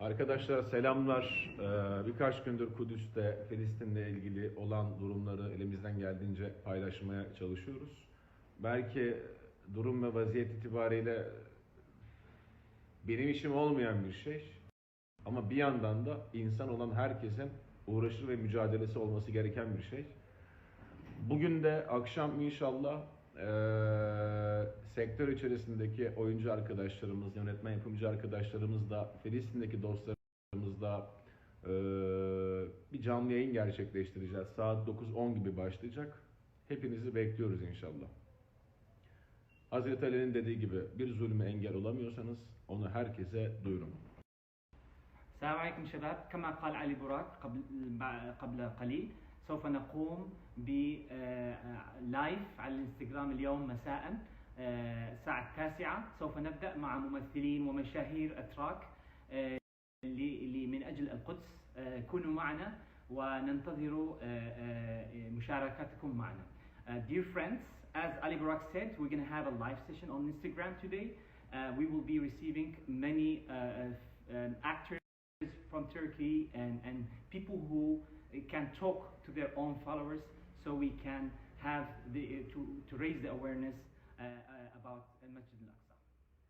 Arkadaşlar selamlar. Ee, birkaç gündür Kudüs'te Filistin'le ilgili olan durumları elimizden geldiğince paylaşmaya çalışıyoruz. Belki durum ve vaziyet itibariyle benim işim olmayan bir şey. Ama bir yandan da insan olan herkesin uğraşı ve mücadelesi olması gereken bir şey. Bugün de akşam inşallah eee, sektör içerisindeki oyuncu arkadaşlarımız, yönetmen yapımcı arkadaşlarımız da Filistin'deki dostlarımız da eee, bir canlı yayın gerçekleştireceğiz. Saat 9-10 gibi başlayacak. Hepinizi bekliyoruz inşallah. Hazreti Ali'nin dediği gibi bir zulme engel olamıyorsanız onu herkese duyurun. السلام عليكم شباب كما قال علي براك قبل قبل قليل سوف نقوم بلايف على الانستغرام اليوم مساء آه، الساعة التاسعة سوف نبدأ مع ممثلين ومشاهير أتراك آه، من أجل القدس آه، كونوا معنا وننتظر آه، آه، مشاركتكم معنا Uh, dear friends, as Ali Barak said, we're going to have a live session on Instagram today. Uh, we will be receiving many uh, uh, um, actors from Turkey and, and people who uh, can talk to their own followers so we can have the, uh, to, to raise the awareness And much Al-Aqsa.